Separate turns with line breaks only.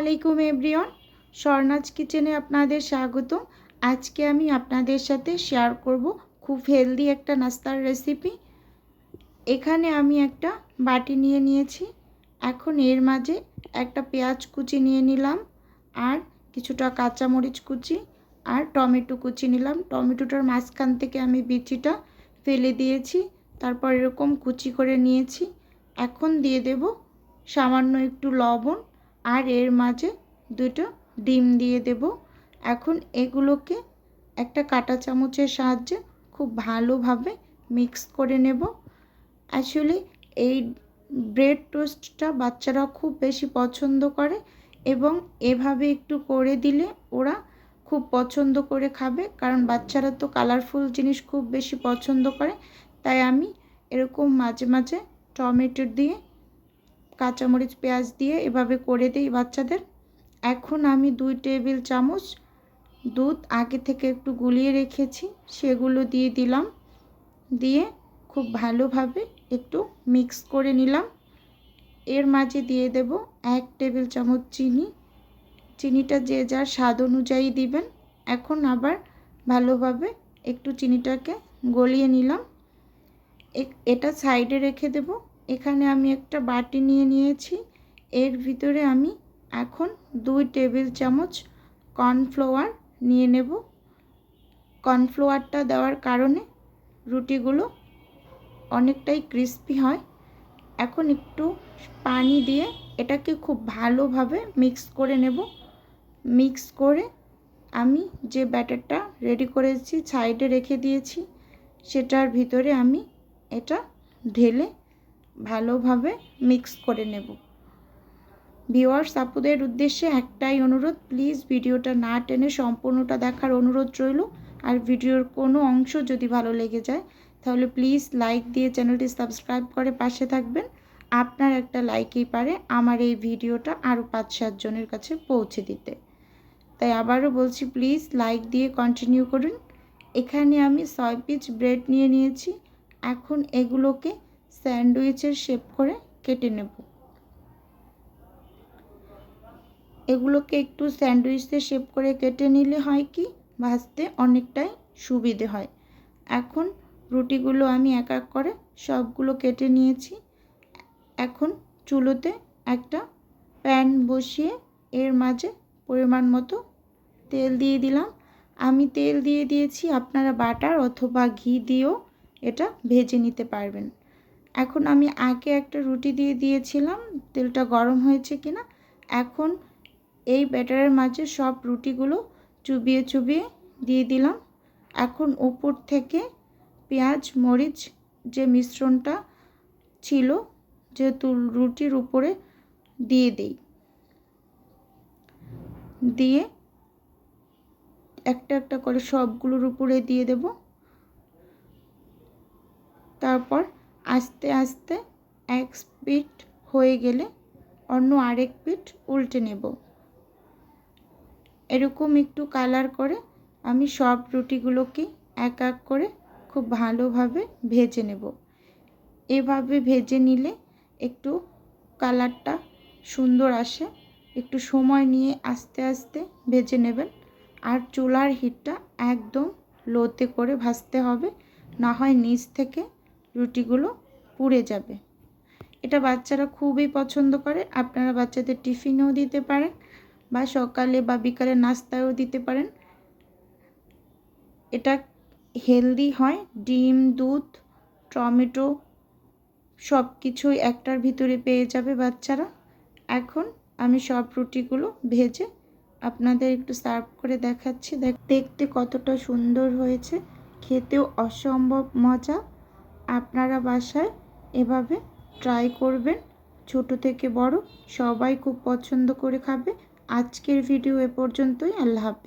আলাইকুম এভরিওয়ান। স্বর্ণাজ কিচেনে আপনাদের স্বাগত আজকে আমি আপনাদের সাথে শেয়ার করব খুব হেলদি একটা নাস্তার রেসিপি। এখানে আমি একটা বাটি নিয়ে নিয়েছি। এখন এর মাঝে একটা পেঁয়াজ কুচি নিয়ে নিলাম আর কিছুটা কাঁচামরিচ কুচি আর টমেটো কুচি নিলাম। টমেটোটার মাঝখান থেকে আমি বিচিটা ফেলে দিয়েছি, তারপর এরকম কুচি করে নিয়েছি। এখন দিয়ে দেব সামান্য একটু লবণ আর এর মাঝে দুটো ডিম দিয়ে দেব। এখন এগুলোকে একটা কাঁটা চামচের সাহায্যে খুব ভালোভাবে মিক্স করে নেব। আসলে এই ব্রেড টোস্টটা বাচ্চারা খুব বেশি পছন্দ করে এবং এভাবে একটু করে দিলে ওরা খুব পছন্দ করে খাবে, কারণ বাচ্চারা তো কালারফুল জিনিস খুব বেশি পছন্দ করে। তাই আমি এরকম মাঝে মাঝে টমেটো দিয়ে কাঁচামরিচ, পেঁয়াজ দিয়ে এভাবে করে দিই বাচ্চাদের। এখন আমি দুই টেবিল চামচ দুধ আগে থেকে একটু গুলিয়ে রেখেছি, সেগুলো দিয়ে দিলাম। দিয়ে খুব ভালোভাবে একটু মিক্স করে নিলাম। এর মাঝে দিয়ে দেব এক টেবিল চামচ চিনি। চিনিটা যে যার স্বাদ অনুযায়ী দিবেন। এখন আবার ভালোভাবে একটু চিনিটাকে গলিয়ে নিলাম। এটা সাইডে রেখে দেব। এখানে আমি একটা বাটি নিয়ে নিয়েছি। এর ভিতরে আমি এখন দুই টেবিল চামচ কর্নফ্লাওয়ার নিয়ে নেব। কর্নফ্লাওয়ারটা দেওয়ার কারণে রুটিগুলো অনেকটাই ক্রিস্পি হয়। এখন একটু পানি দিয়ে এটাকে খুব ভালোভাবে মিক্স করে নেব। মিক্স করে আমি যে ব্যাটারটা রেডি করেছি, সাইডে রেখে দিয়েছি, সেটার ভিতরে আমি এটা ঢেলে ভালোভাবে মিক্স করে নেব। ভিওয়ার্স আপুদের উদ্দেশ্যে একটাই অনুরোধ প্লিজ ভিডিওটা না টেনে সম্পূর্ণটা দেখার অনুরোধ রইল। আর ভিডিওর কোনো অংশ যদি ভালো লেগে যায়, তাহলে প্লিজ লাইক দিয়ে চ্যানেলটি সাবস্ক্রাইব করে পাশে থাকবেন। আপনার একটা লাইকই পারে আমার এই ভিডিওটা আরও পাঁচ সাতজনের কাছে পৌঁছে দিতে। তাই আবারও বলছি প্লিজ লাইক দিয়ে কন্টিনিউ করুন। এখানে আমি ছয় পিচ ব্রেড নিয়ে নিয়েছি। এখন এগুলোকে স্যান্ডউইচের শেপ করে কেটে নেব। এগুলোকে একটু স্যান্ডউইচের শেপ করে কেটে নিলে হয় কি, ভাজতে অনেকটাই সুবিধে হয়। এখন রুটিগুলো আমি এক এক করে সবগুলো কেটে নিয়েছি। এখন চুলোতে একটা প্যান বসিয়ে এর মাঝে পরিমাণ মতো তেল দিয়ে দিলাম। আমি তেল দিয়ে দিয়েছি, আপনারা বাটার অথবা ঘি দিয়েও এটা ভেজে নিতে পারবেন। এখন আমি আগে একটা রুটি দিয়ে দিয়েছিলাম, তেলটা গরম হয়েছে কিনা। এখন এই ব্যাটারের মাঝে সব রুটিগুলো চুবিয়ে চুবিয়ে দিয়ে দিলাম। এখন উপর থেকে পেঁয়াজ, মরিচ যে মিশ্রণটা ছিল যেহেতু রুটির উপরে দিয়ে দিই। দিয়ে একটা একটা করে সবগুলোর উপরে দিয়ে দেব। তারপর আস্তে আস্তে এক পিঠ হয়ে গেলে অন্য আরেক পিঠ উল্টে নেব। এরকম একটু কালার করে আমি সব রুটিগুলোকে এক এক করে খুব ভালোভাবে ভেজে নেব। এভাবে ভেজে নিলে একটু কালারটা সুন্দর আসে, একটু সময় নিয়ে আস্তে আস্তে ভেজে নেবেন। আর চুলার হিটটা একদম লোতে করে ভাজতে হবে, না হয় নিচ থেকে রুটিগুলো পুড়ে যাবে। এটা বাচ্চারা খুবই পছন্দ করে। আপনারা বাচ্চাদের টিফিনেও দিতে পারেন বা সকালে বা বিকালে নাস্তায়ও দিতে পারেন। এটা হেলদি হয়, ডিম, দুধ, টমেটো সব কিছুই একটার ভিতরে পেয়ে যাবে বাচ্চারা। এখন আমি সব রুটিগুলো ভেজে আপনাদের একটু সার্ভ করে দেখাচ্ছি। দেখতে কতটা সুন্দর হয়েছে। খেতেও অসম্ভব মজা। আপনারা বাসায় এভাবে ট্রাই করবেন। ছোট থেকে বড় সবাই খুব পছন্দ করে খাবে। আজকের ভিডিও এ পর্যন্তই, আল্লাহ হাফেজ।